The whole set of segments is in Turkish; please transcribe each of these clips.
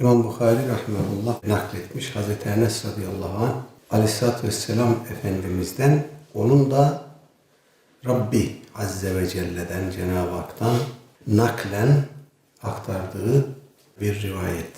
İmam Bukhari rahmetullah nakletmiş Hazreti Enes radıyallahu anh Aleyhisselatü Vesselam Efendimiz'den onun da Rabbi Azze ve Celle'den Cenab-ı Hak'tan naklen aktardığı bir rivayet.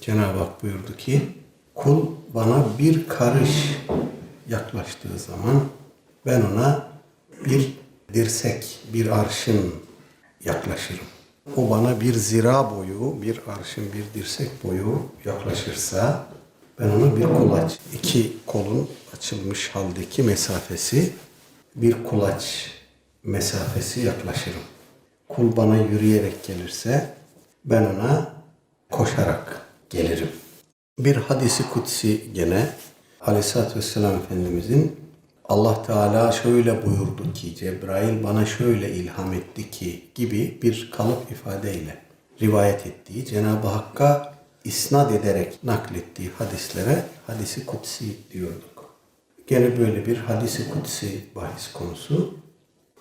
Cenab-ı Hak buyurdu ki kul bana bir karış yaklaştığı zaman ben ona bir dirsek, bir arşın yaklaşırım. O bana bir zira boyu, bir arşın, bir dirsek boyu yaklaşırsa ben ona bir kulaç, iki kolun açılmış haldeki mesafesi, bir kulaç mesafesi yaklaşırım. Kul bana yürüyerek gelirse ben ona koşarak gelirim. Bir hadisi kutsi gene Aleyhisselatü Vesselam Efendimizin Allah Teala şöyle buyurdu ki Cebrail bana şöyle ilham etti ki gibi bir kalıp ifadeyle rivayet ettiği Cenab-ı Hakk'a isnat ederek naklettiği hadislere hadisi kutsi diyorduk. Gene böyle bir hadisi kutsi bahis konusu.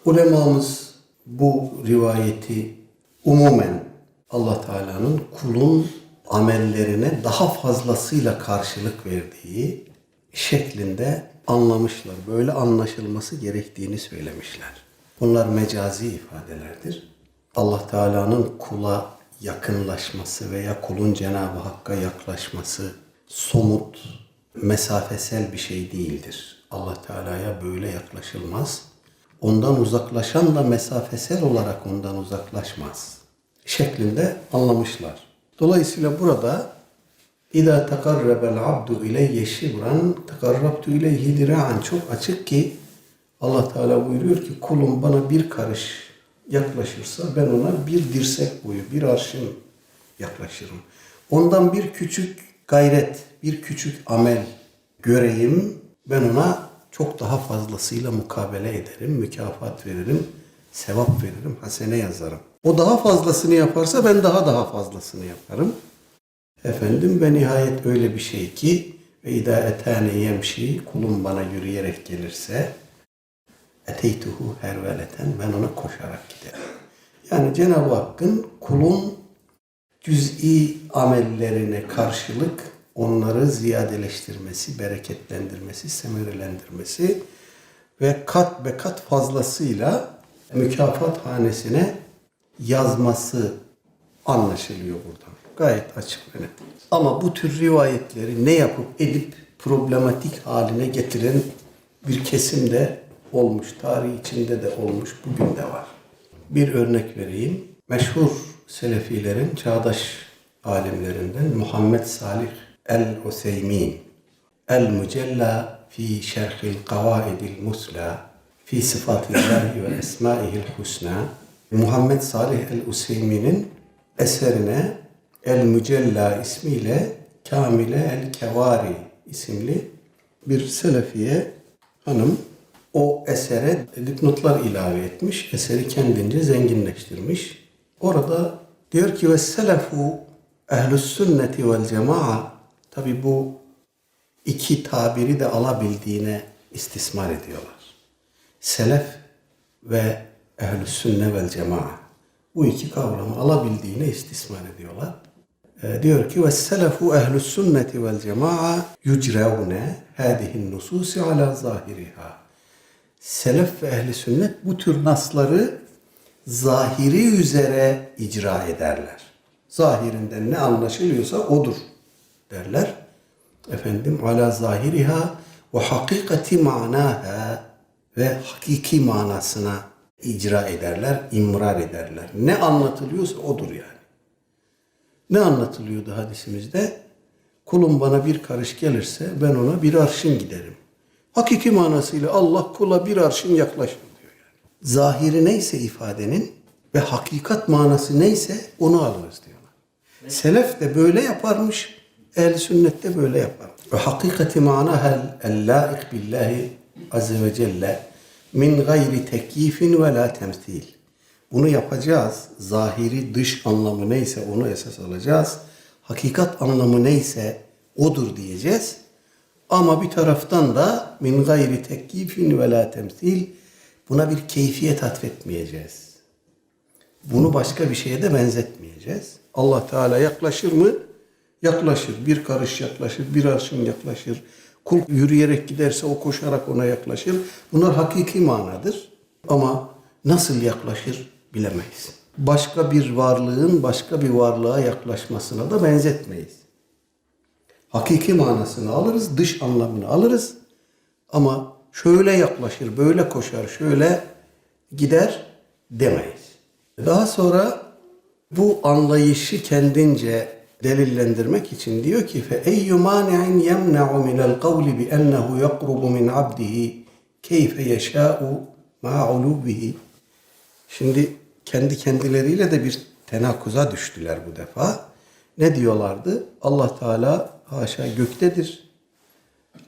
Ulemamız bu rivayeti umumen Allah Teala'nın kulun amellerine daha fazlasıyla karşılık verdiği şeklinde anlamışlar. Böyle anlaşılması gerektiğini söylemişler. Bunlar mecazi ifadelerdir. Allah Teala'nın kula yakınlaşması veya kulun Cenab-ı Hakk'a yaklaşması somut, mesafesel bir şey değildir. Allah Teala'ya böyle yaklaşılmaz. Ondan uzaklaşan da mesafesel olarak ondan uzaklaşmaz. Şeklinde anlamışlar. Dolayısıyla burada İza tekarrebel abdu ileyye şibran tekarrabtu ileyhi dira'an çok açık ki Allah Teala buyuruyor ki kulum bana bir karış yaklaşırsa ben ona bir dirsek boyu, bir arşın yaklaşırım. Ondan bir küçük gayret, bir küçük amel göreyim ben ona çok daha fazlasıyla mukabele ederim, mükafat veririm, sevap veririm, hasene yazarım. O daha fazlasını yaparsa ben daha daha fazlasını yaparım. Efendim ve nihayet öyle bir şey ki ve idâ etâne yemşi kulum bana yürüyerek gelirse eteytuhu herveleten ben ona koşarak giderim. Yani Cenab-ı Hakk'ın kulun cüz'i amellerine karşılık onları ziyadeleştirmesi, bereketlendirmesi, semerelendirmesi ve kat be kat fazlasıyla mükafat hanesine yazması anlaşılıyor buradan. Gayet açık ve net. Ama bu tür rivayetleri ne yapıp edip problematik haline getiren bir kesim de olmuş. Tarih içinde de olmuş. Bugün de var. Bir örnek vereyim. Meşhur Selefilerin çağdaş alimlerinden Muhammed Salih el-Useymin El-Mücella fi şerhil kavaidil musla fi sıfatillahi ve esmaihil husna Muhammed Salih el-Useymin'in eserine El Mücella ismiyle Kamile El Kevari isimli bir Selefiye hanım o esere dipnotlar ilave etmiş. Eseri kendince zenginleştirmiş. Orada diyor ki ve selefu ehlüs sünneti vel cemaa tabi bu iki tabiri de alabildiğine istismar ediyorlar. Selef ve ehl-i sünne vel cemaa. Bu iki kavramı alabildiğine istismar ediyorlar. Ee, diyor ki ehl-i sünneti vel cemaa yucreune hadihin nususi ala zahiriha. Selef ve ehli sünnet bu tür nasları zahiri üzere icra ederler. Zahirinden ne anlaşılıyorsa odur derler. Efendim ala zahiriha ve hakikati manaha ve hakiki manasına icra ederler, imrar ederler. Ne anlatılıyorsa odur yani. Ne anlatılıyordu hadisimizde? Kulum bana bir karış gelirse ben ona bir arşın giderim. Hakiki manasıyla Allah kula bir arşın yaklaşır diyor yani. Zahiri neyse ifadenin ve hakikat manası neyse onu alırız diyorlar. Selef de böyle yaparmış, ehl sünnet de böyle yapar. Ve hakikati mana hel el-laik billahi azze ve celle min gayri tekyifin ve la temsil. Bunu yapacağız. Zahiri dış anlamı neyse onu esas alacağız. Hakikat anlamı neyse odur diyeceğiz. Ama bir taraftan da min gayri tekyifin ve la temsil buna bir keyfiyet atfetmeyeceğiz. Bunu başka bir şeye de benzetmeyeceğiz. Allah Teala yaklaşır mı? Yaklaşır, bir karış yaklaşır, bir arşın yaklaşır. Kul yürüyerek giderse o koşarak ona yaklaşır. Bunlar hakiki manadır. Ama nasıl yaklaşır bilemeyiz. Başka bir varlığın başka bir varlığa yaklaşmasına da benzetmeyiz. Hakiki manasını alırız, dış anlamını alırız. Ama şöyle yaklaşır, böyle koşar, şöyle gider demeyiz. Daha sonra bu anlayışı kendince delillendirmek için diyor ki fe eyyu mani'in yemna'u min el-kavli bi ennehu yaqrubu min abdihi keyfe yeşâ'u ma'a ulubihi. Şimdi kendi kendileriyle de bir tenakuza düştüler bu defa. Ne diyorlardı? Allah Teala haşa göktedir.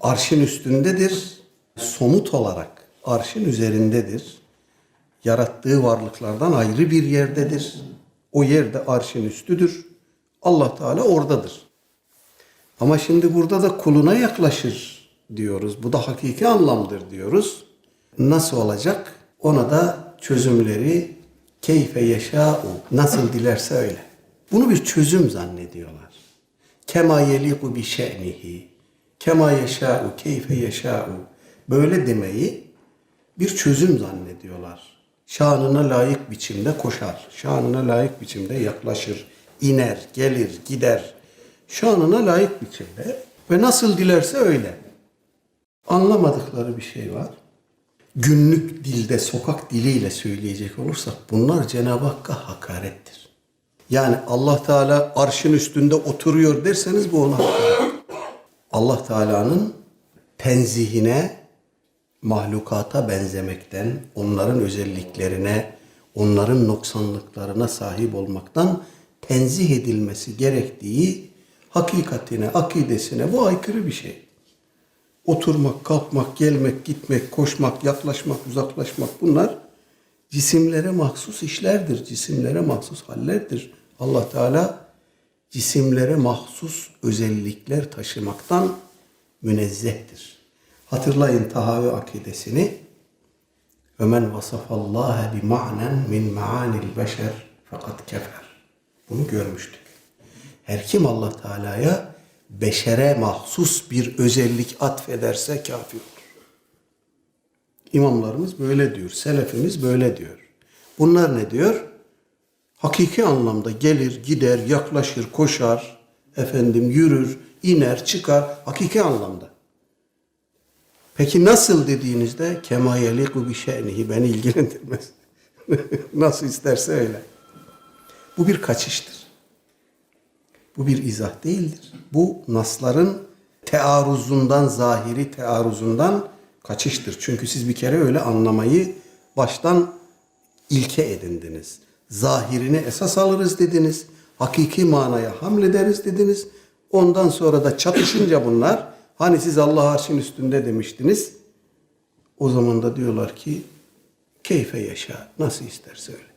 Arşın üstündedir. Somut olarak arşın üzerindedir. Yarattığı varlıklardan ayrı bir yerdedir. O yerde arşın üstüdür. Allah Teala oradadır. Ama şimdi burada da kuluna yaklaşır diyoruz. Bu da hakiki anlamdır diyoruz. Nasıl olacak? Ona da çözümleri keyfe yeşâ'u nasıl dilerse öyle. Bunu bir çözüm zannediyorlar. Kema yeliku bi şe'nihi. Kema yeşâ'u keyfe yeşâ'u. Böyle demeyi bir çözüm zannediyorlar. Şanına layık biçimde koşar. Şanına layık biçimde yaklaşır. iner, gelir, gider. Şanına layık biçimde ve nasıl dilerse öyle. Anlamadıkları bir şey var. Günlük dilde, sokak diliyle söyleyecek olursak bunlar Cenab-ı Hakk'a hakarettir. Yani Allah Teala arşın üstünde oturuyor derseniz bu ona. Allah Teala'nın tenzihine, mahlukata benzemekten, onların özelliklerine, onların noksanlıklarına sahip olmaktan tenzih edilmesi gerektiği hakikatine, akidesine bu aykırı bir şey. Oturmak, kalkmak, gelmek, gitmek, koşmak, yaklaşmak, uzaklaşmak bunlar cisimlere mahsus işlerdir. Cisimlere mahsus hallerdir. Allah Teala cisimlere mahsus özellikler taşımaktan münezzehtir. Hatırlayın tahavi akidesini. Ömen vasafallaha bi ma'nen min ma'anil beşer fakat kefer. Bunu görmüştük. Her kim Allah Teala'ya beşere mahsus bir özellik atfederse kafir olur. İmamlarımız böyle diyor, selefimiz böyle diyor. Bunlar ne diyor? Hakiki anlamda gelir, gider, yaklaşır, koşar, efendim yürür, iner, çıkar. Hakiki anlamda. Peki nasıl dediğinizde kema yeliku bi şe'nihi beni ilgilendirmez. nasıl isterse öyle. Bu bir kaçıştır. Bu bir izah değildir. Bu nasların tearuzundan, zahiri tearuzundan kaçıştır. Çünkü siz bir kere öyle anlamayı baştan ilke edindiniz. Zahirini esas alırız dediniz. Hakiki manaya hamlederiz dediniz. Ondan sonra da çatışınca bunlar hani siz Allah arşın üstünde demiştiniz. O zaman da diyorlar ki keyfe yaşa nasıl isterse öyle.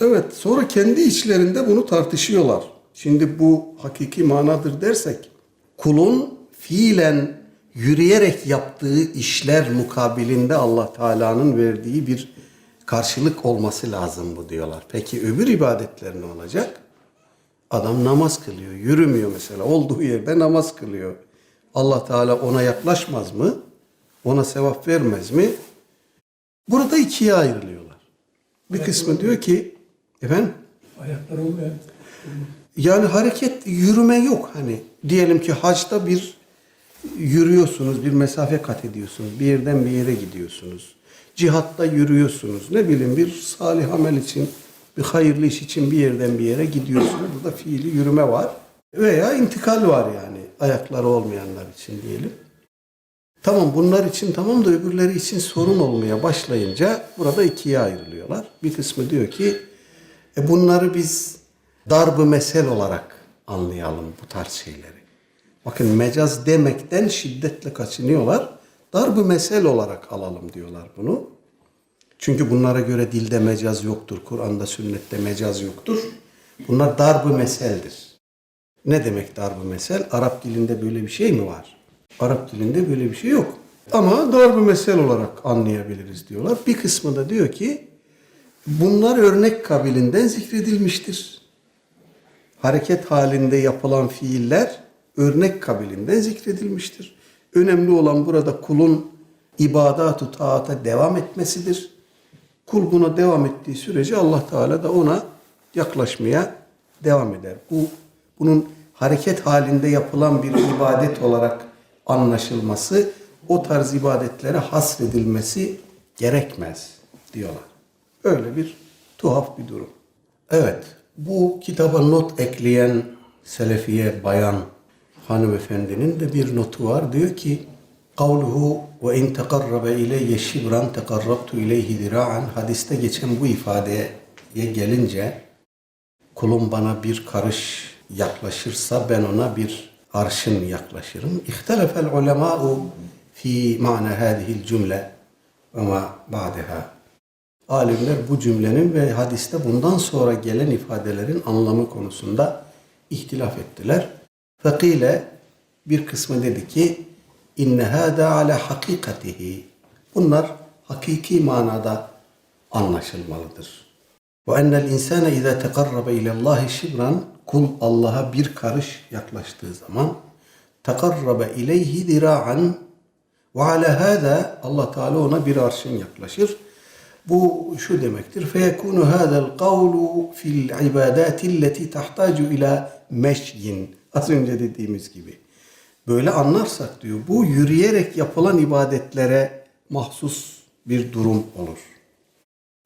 Evet sonra kendi içlerinde bunu tartışıyorlar. Şimdi bu hakiki manadır dersek kulun fiilen yürüyerek yaptığı işler mukabilinde Allah Teala'nın verdiği bir karşılık olması lazım bu diyorlar. Peki öbür ibadetler ne olacak? Adam namaz kılıyor, yürümüyor mesela. Olduğu yerde namaz kılıyor. Allah Teala ona yaklaşmaz mı? Ona sevap vermez mi? Burada ikiye ayrılıyorlar. Bir kısmı diyor ki, efendim? Ayaklar olmayan. Yani hareket, yürüme yok. Hani diyelim ki hacda bir yürüyorsunuz, bir mesafe kat ediyorsunuz. Bir yerden bir yere gidiyorsunuz. Cihatta yürüyorsunuz. Ne bileyim bir salih amel için, bir hayırlı iş için bir yerden bir yere gidiyorsunuz. Burada fiili yürüme var. Veya intikal var yani ayakları olmayanlar için diyelim. Tamam bunlar için tamam da öbürleri için sorun olmaya başlayınca burada ikiye ayrılıyorlar. Bir kısmı diyor ki e bunları biz darb-ı mesel olarak anlayalım bu tarz şeyleri. Bakın mecaz demekten şiddetle kaçınıyorlar. Darb-ı mesel olarak alalım diyorlar bunu. Çünkü bunlara göre dilde mecaz yoktur. Kur'an'da, sünnette mecaz yoktur. Bunlar darb-ı meseldir. Ne demek darb-ı mesel? Arap dilinde böyle bir şey mi var? Arap dilinde böyle bir şey yok. Ama darb-ı mesel olarak anlayabiliriz diyorlar. Bir kısmı da diyor ki bunlar örnek kabilinden zikredilmiştir. Hareket halinde yapılan fiiller örnek kabilinden zikredilmiştir. Önemli olan burada kulun ibadatu taata devam etmesidir. Kul buna devam ettiği sürece Allah Teala da ona yaklaşmaya devam eder. Bu bunun hareket halinde yapılan bir ibadet olarak anlaşılması, o tarz ibadetlere hasredilmesi gerekmez diyorlar. Öyle bir tuhaf bir durum. Evet, bu kitaba not ekleyen Selefiye bayan hanımefendinin de bir notu var. Diyor ki, Kavluhu ve in tekarrabe ileyye şibran tekarrabtu ileyhi zira'an hadiste geçen bu ifadeye gelince kulum bana bir karış yaklaşırsa ben ona bir arşın yaklaşırım. İhtelefel ulema'u fi ma'na hadihil cümle ve ma ba'daha. Alimler bu cümlenin ve hadiste bundan sonra gelen ifadelerin anlamı konusunda ihtilaf ettiler. Fakile bir kısmı dedi ki inne hâdâ ala hakikatihi. Bunlar hakiki manada anlaşılmalıdır. Ve ennel insane izâ tekarrabe ilallâhi şibran kul Allah'a bir karış yaklaştığı zaman tekarrabe ileyhi zira'an ve ala hâdâ Allah Teala ona bir arşın yaklaşır. Bu şu demektir. Feyekunu hâzel kavlu fil ibadâti lleti tahtacu ila meşyin. Az önce dediğimiz gibi. Böyle anlarsak diyor bu yürüyerek yapılan ibadetlere mahsus bir durum olur.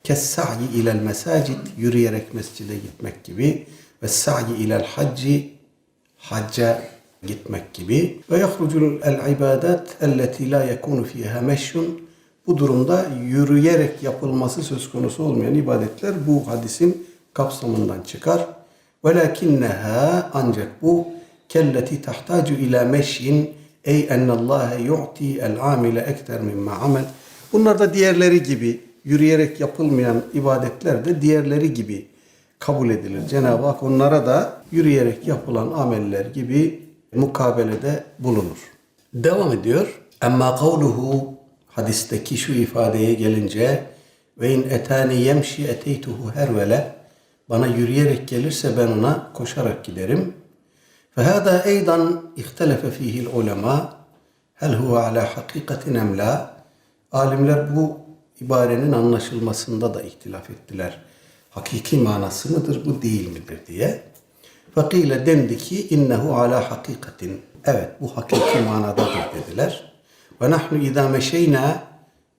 Kes-sa'yi ilel mesacid yürüyerek mescide gitmek gibi ve sa'yi ilel hacci hacca gitmek gibi ve yahrucul el ibadat elleti la yekunu fiha meşyun bu durumda yürüyerek yapılması söz konusu olmayan ibadetler bu hadisin kapsamından çıkar. Velakinneha ancak bu kelleti tahtacu ila meşyin ey ennallâhe yu'ti el amile ekter mimma amel. Bunlar da diğerleri gibi yürüyerek yapılmayan ibadetler de diğerleri gibi kabul edilir. Cenab-ı Hak onlara da yürüyerek yapılan ameller gibi mukabelede bulunur. Devam ediyor. Emma kavluhu hadisteki şu ifadeye gelince ve in etani yemşi eteytuhu hervele bana yürüyerek gelirse ben ona koşarak giderim. فهذا أيضا اختلف فيه العلماء هل هو على حقيقة أم لا Alimler bu ibarenin anlaşılmasında da ihtilaf ettiler. Hakiki manası mıdır bu değil midir diye. Fakile dendi ki innehu ala hakikatin. Evet bu hakiki manadadır dediler. Ve nahnu izâ meşeyna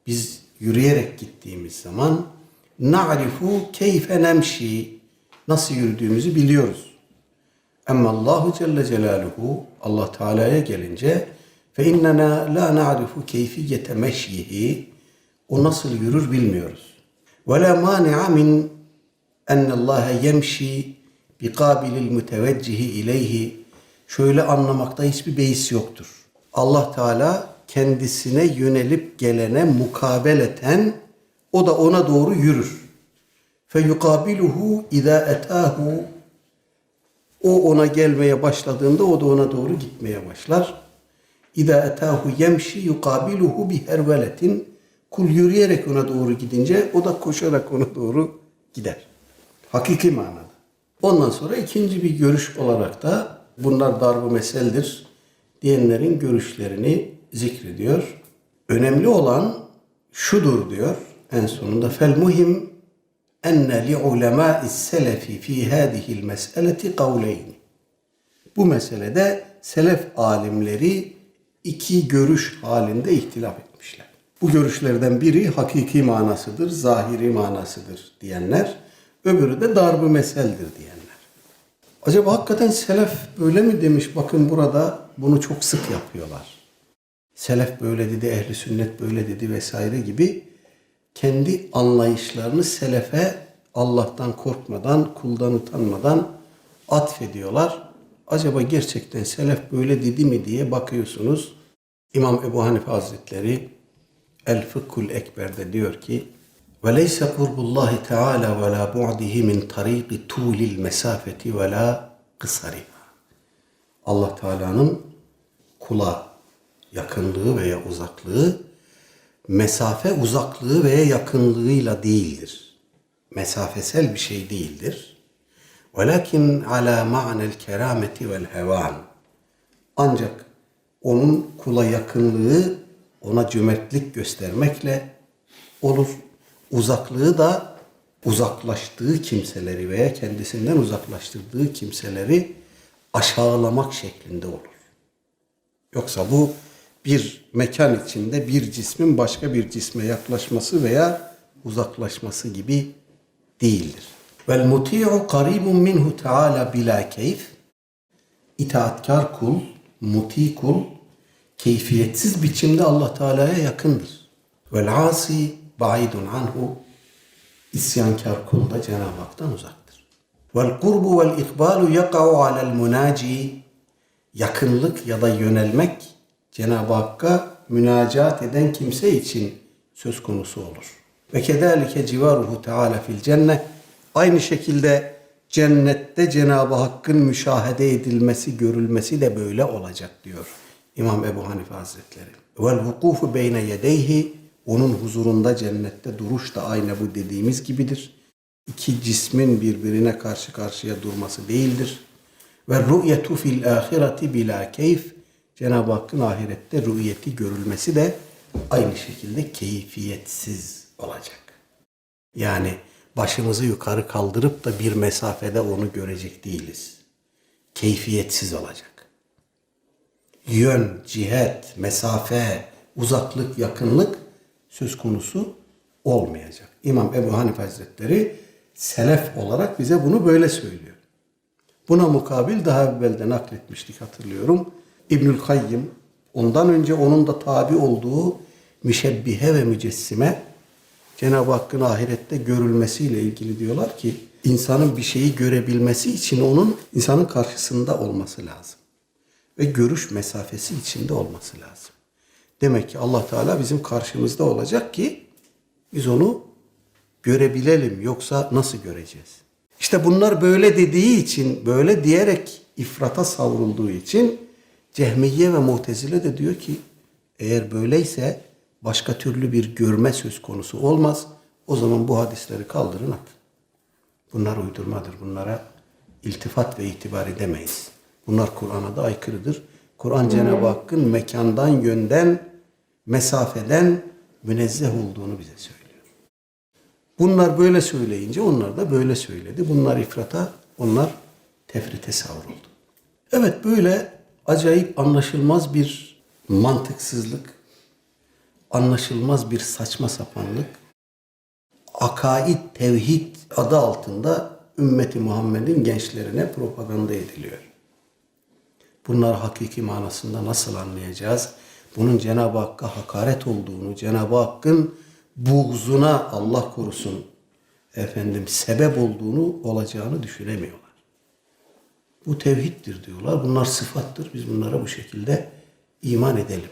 biz yürüyerek gittiğimiz zaman na'rifu keyfe nemşi nasıl yürüdüğümüzü biliyoruz. Ama Allahu Celle Celaluhu Allah Teala'ya gelince fe innena la na'rifu keyfiyete meşyihi o nasıl yürür bilmiyoruz. Ve la mani'a min enne Allah yemşi bi kabilil müteveccihi ileyhi şöyle anlamakta hiçbir beis yoktur. Allah Teala kendisine yönelip gelene mukabeleten o da ona doğru yürür. Fe yukabiluhu izâ etâhu o ona gelmeye başladığında o da ona doğru gitmeye başlar. İza etahu yemşi yukabiluhu bi herveletin. Kul yürüyerek ona doğru gidince o da koşarak ona doğru gider. Hakiki manada. Ondan sonra ikinci bir görüş olarak da bunlar darbu meseldir diyenlerin görüşlerini zikrediyor. Önemli olan şudur diyor en sonunda fel muhim enne li ulemâ'is selefi fi hâzihil mes'eleti kavleyn. Bu meselede selef alimleri iki görüş halinde ihtilaf etmişler. Bu görüşlerden biri hakiki manasıdır, zahiri manasıdır diyenler, öbürü de darbu meseldir diyenler. Acaba hakikaten selef böyle mi demiş? Bakın burada bunu çok sık yapıyorlar. Selef böyle dedi, ehli sünnet böyle dedi vesaire gibi kendi anlayışlarını selefe Allah'tan korkmadan, kuldan utanmadan atfediyorlar. Acaba gerçekten selef böyle dedi mi diye bakıyorsunuz. İmam Ebu Hanife Hazretleri El Fıkhul Ekber'de diyor ki kurbullahi teala ve la bu'dihi min tariqi tulil mesafeti ve la kısariha. Allah Teala'nın kula yakınlığı veya uzaklığı mesafe uzaklığı veya yakınlığıyla değildir. Mesafesel bir şey değildir. Velakin ala ma'nel kerameti vel hevan. Ancak onun kula yakınlığı ona cömertlik göstermekle olur. Uzaklığı da uzaklaştığı kimseleri veya kendisinden uzaklaştırdığı kimseleri aşağılamak şeklinde olur. Yoksa bu bir mekan içinde bir cismin başka bir cisme yaklaşması veya uzaklaşması gibi değildir. Vel muti'u karibun minhu teala bila keyf. İtaatkar kul, muti kul, keyfiyetsiz biçimde Allah Teala'ya yakındır. Vel asi ba'idun anhu. İsyankar kul da Cenab-ı Hak'tan uzaktır. Vel kurbu vel ikbalu yaka'u alel munaci. Yakınlık ya da yönelmek Cenab-ı Hakk'a münacat eden kimse için söz konusu olur. Ve kedalike civaruhu teala fil cennet. Aynı şekilde cennette Cenab-ı Hakk'ın müşahede edilmesi, görülmesi de böyle olacak diyor İmam Ebu Hanife Hazretleri. Vel vukufu beyne yedeyhi onun huzurunda cennette duruş da aynı bu dediğimiz gibidir. İki cismin birbirine karşı karşıya durması değildir. Ve ru'yetu fil ahireti bila keyf Cenab-ı Hakk'ın ahirette rü'yeti görülmesi de aynı şekilde keyfiyetsiz olacak. Yani başımızı yukarı kaldırıp da bir mesafede onu görecek değiliz. Keyfiyetsiz olacak. Yön, cihet, mesafe, uzaklık, yakınlık söz konusu olmayacak. İmam Ebu Hanife Hazretleri selef olarak bize bunu böyle söylüyor. Buna mukabil daha evvelde nakletmiştik hatırlıyorum. İbnül Kayyım ondan önce onun da tabi olduğu müşebbihe ve mücessime Cenab-ı Hakk'ın ahirette görülmesiyle ilgili diyorlar ki insanın bir şeyi görebilmesi için onun insanın karşısında olması lazım. Ve görüş mesafesi içinde olması lazım. Demek ki Allah Teala bizim karşımızda olacak ki biz onu görebilelim yoksa nasıl göreceğiz? İşte bunlar böyle dediği için, böyle diyerek ifrata savrulduğu için Cehmiye ve Mu'tezile de diyor ki eğer böyleyse başka türlü bir görme söz konusu olmaz. O zaman bu hadisleri kaldırın at. Bunlar uydurmadır. Bunlara iltifat ve itibar edemeyiz. Bunlar Kur'an'a da aykırıdır. Kur'an Cenab-ı Hakk'ın mekandan, yönden, mesafeden münezzeh olduğunu bize söylüyor. Bunlar böyle söyleyince onlar da böyle söyledi. Bunlar ifrata, onlar tefrite savruldu. Evet böyle acayip anlaşılmaz bir mantıksızlık, anlaşılmaz bir saçma sapanlık, akaid, tevhid adı altında ümmeti Muhammed'in gençlerine propaganda ediliyor. Bunlar hakiki manasında nasıl anlayacağız? Bunun Cenab-ı Hakk'a hakaret olduğunu, Cenab-ı Hakk'ın buğzuna Allah korusun efendim sebep olduğunu olacağını düşünemiyorlar. Bu tevhiddir diyorlar. Bunlar sıfattır. Biz bunlara bu şekilde iman edelim.